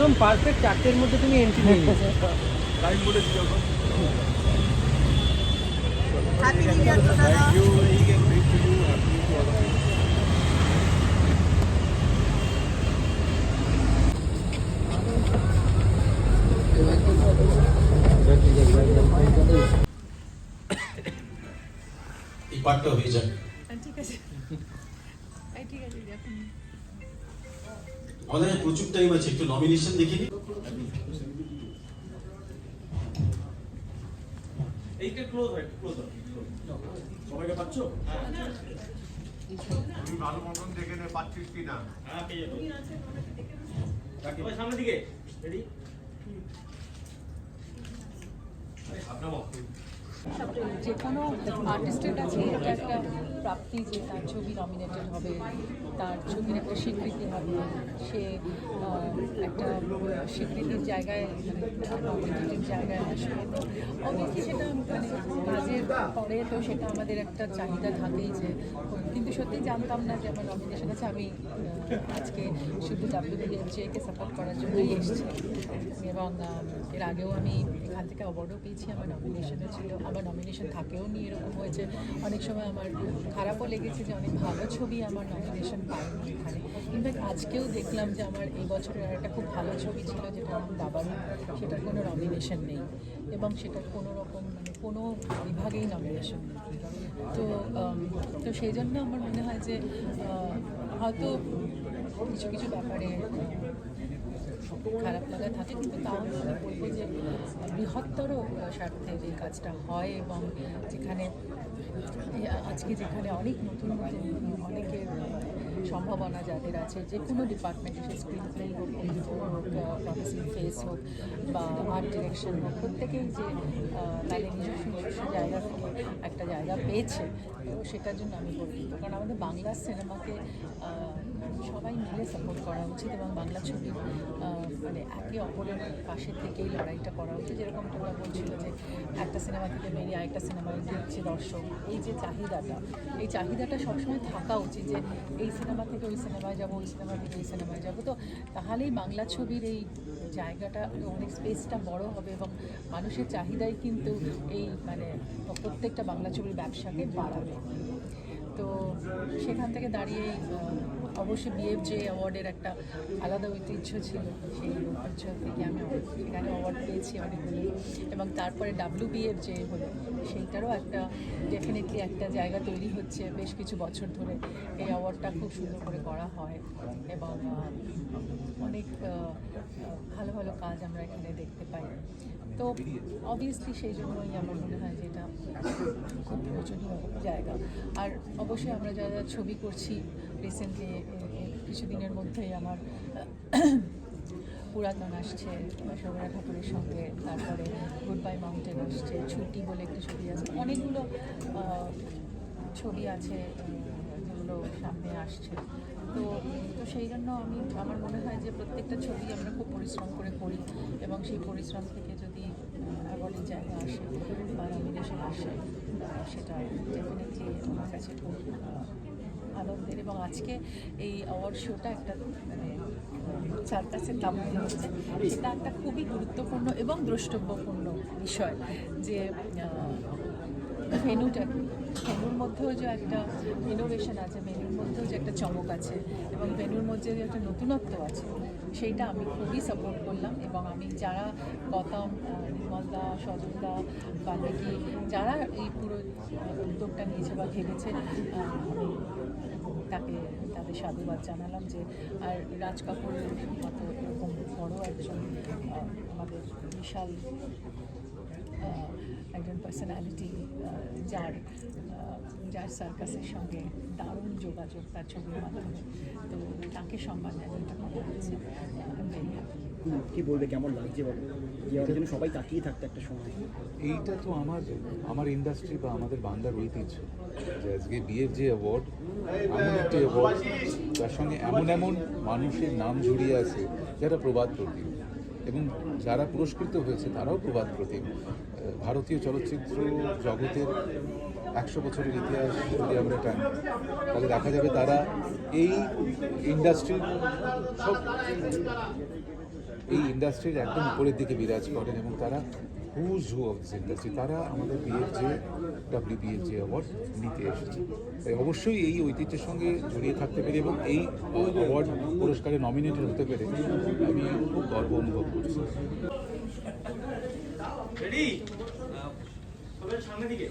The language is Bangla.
একদম পারফেক্ট চারটের মধ্যে তুমি এন্ট্রি নিয়ে নিয়েছো টাইম বলেছি যখন happy new year thank you এই পার্টটা হয়ে ঠিক আছে। ঠিক আছে কাছে প্রচুর টাইম আছে একটু নমিনেশন দেখিনি এইটা ক্লোজ হয় ক্লোজ হয় সবাইকে পাচ্ছ? তুমি ভালো মতন দেখে নে পাচ্ছিস কি না হ্যাঁ পেয়ে যাব। সামনের দিকে। রেডি আপনার যে কোনো আর্টিস্টের কাছে এটা একটা প্রাপ্তি যে তার ছবি নমিনেটেড হবে, তার ছবির একটা স্বীকৃতি হবে। সে একটা স্বীকৃতির জায়গায় নমিনেটেড জায়গায় আসবে। তো সেটা মানে কাজের পরে তো সেটা আমাদের একটা চাহিদা থাকেই যে, কিন্তু সত্যি জানতাম না যে আমার নমিনেশন আছে। আমি আজকে শুধু ডাব্লিউবিএফজেকে সাপোর্ট করার জন্যই এসেছি। এবং এর আগেও আমি এখান থেকে অ্যাওয়ার্ডও পেয়েছি, আমার নমিনেশনও ছিল। আমার নমিনেশন থাকেও নি, এরকম হয়েছে। অনেক সময় আমার খারাপও লেগেছে যে অনেক ভালো ছবি আমার নমিনেশন পায়নি এখানে। ইনফ্যাক্ট আজকেও দেখলাম যে আমার এই বছরের একটা খুব ভালো ছবি ছিল যেটা নাম দাবারু সেটার কোনো নমিনেশন নেই। এবং সেটা কোনো রকম মানে কোনো বিভাগেই নমিনেশন তো তো সেই জন্য আমার মনে হয় যে হয়তো কিছু কিছু ব্যাপারে খারাপ লাগা থাকে, কিন্তু তাও আমি বলব যে, বৃহত্তর স্বার্থে যে কাজটা হয় এবং যেখানে, আজকে যেখানে অনেক নতুন নতুন সম্ভাবনা যাদের আছে, যে কোনো ডিপার্টমেন্টে সে স্ক্রিন প্লে হোক প্রমিসিং ফেস হোক বা আর্ট ডিরেকশন হোক, প্রত্যেকেই যে তাদের নিজস্ব নিজস্ব জায়গা একটা জায়গা পেয়েছে, তো সেটার জন্য আমি গর্বিত। কারণ আমাদের বাংলা সিনেমাকে সবাই মিলে সাপোর্ট করা উচিত এবং বাংলা ছবির মানে একে অপরের পাশে থেকেই লড়াইটা করা উচিত। যেরকম তোমরা বলছিল যে একটা সিনেমা থেকে বেরিয়ে আরেকটা সিনেমায় দেখছে দর্শক। এই যে চাহিদাটা, এই চাহিদাটা সবসময় থাকা উচিত যে এই সিনেমা থেকে ওই সিনেমায় যাব, ওই সিনেমা থেকে এই সিনেমায় যাব। তো তাহলেই বাংলা ছবির এই জায়গাটা, অনেক স্পেসটা বড় হবে এবং মানুষের চাহিদাই কিন্তু এই মানে প্রত্যেকটা বাংলা ছবির ব্যবসাকে বাড়াবে। তো সেখান থেকে দাঁড়িয়ে অবশ্যই বিএফ যে অ্যাওয়ার্ডের একটা আলাদা ঐতিহ্য ছিল, সেই ঐতিহ্য থেকে আমি সেখানে অ্যাওয়ার্ড পেয়েছি অনেকগুলো। এবং তারপরে ডাব্লিউ বিএফ যে হলো, সেইটারও একটা ডেফিনেটলি একটা জায়গা তৈরি হচ্ছে বেশ কিছু বছর ধরে। এই অ্যাওয়ার্ডটা খুব সুন্দর করে করা হয় এবং অনেক ভালো ভালো কাজ আমরা এখানে দেখতে পাই। তো অবভিয়াসলি সেই জন্যই আমার মনে হয় যে এটা খুব প্রয়োজনীয় জায়গা। আর অবশ্যই আমরা যারা ছবি করছি রিসেন্টলি কিছুদিনের মধ্যেই আমার পুরাতন আসছে শোভনা ঠাকুরের সঙ্গে, তারপরে গুড বাই মাউন্টেন আসছে, ছুটি বলে একটি ছবি আছে। অনেকগুলো ছবি আছে যেগুলো সামনে আসছে। তো তো সেই জন্য আমি, আমার মনে হয় যে প্রত্যেকটা ছবি আমরা খুব পরিশ্রম করে করি এবং সেই পরিশ্রম থেকে যদি অ্যাওয়ার্ডের জায়গা আসে বা নমিনেশন আসে, সেটা ডেফিনেটলি আমার কাছে খুব আনন্দের এবং আজকে এই অ্যাওয়ার্ড শোটা একটা মানে সার্কাসের তামিল হচ্ছে। সেটা একটা খুবই গুরুত্বপূর্ণ এবং দ্রষ্টব্যপূর্ণ বিষয় যে কি? ভেনুর মধ্যেও যে একটা ইনোভেশন আছে ভেনুর মধ্যেও যে একটা চমক আছে, এবং ভেনুর মধ্যে যে একটা নতুনত্ব আছে, সেইটা আমি খুবই সাপোর্ট করলাম। এবং আমি যারা গৌতম নির্মলদা, সজলদা, বাল্মীকি, যারা এই পুরো উদ্যোগটা নিয়েছে বা ভেবেছে তাকে, তাদের সাধুবাদ জানালাম যে, আর রাজ কাপুরের মতো এরকম বড় একজন আমাদের বিশাল একজন পার্সোনালিটি যার যার সার্কাসের সঙ্গে দারুণ যোগাযোগ তার ছবির মাধ্যমে। তো তাকে সম্মান জানিয়ে করা হয়েছে কি বলবে কেমন লাগছে বলো? যে জন্য সবাই তাকিয়ে থাকতো একটা সময়। এইটা তো আমার আমার ইন্ডাস্ট্রি বা আমাদের বাংলার ঐতিহ্য যে আজকে বিয়ের যে অ্যাওয়ার্ড এমন একটি অ্যাওয়ার্ড তার সঙ্গে এমন এমন মানুষের নাম জড়িয়ে আছে যারা প্রবাদ প্রতীক এবং যারা পুরস্কৃত হয়েছে, তারাও প্রবাদ প্রতীক ভারতীয় চলচ্চিত্র জগতের একশো বছরের ইতিহাস যদি আমরা টানি, তাহলে দেখা যাবে তারা এই ইন্ডাস্ট্রির সব এই ইন্ডাস্ট্রির একদম উপরের দিকে বিরাজ করেন এবং তারা who's who of this industry তারা আমাদের বিএফজে ডাব্লিউবিএফজে অ্যাওয়ার্ড নিতে এসেছে। তাই অবশ্যই এই ঐতিহ্যের সঙ্গে জড়িয়ে থাকতে পেরে এবং এই অ্যাওয়ার্ড পুরস্কারে নমিনেটেড হতে পেরে আমি খুব গর্ব অনুভব করছি। রেডি সামনে দিকে।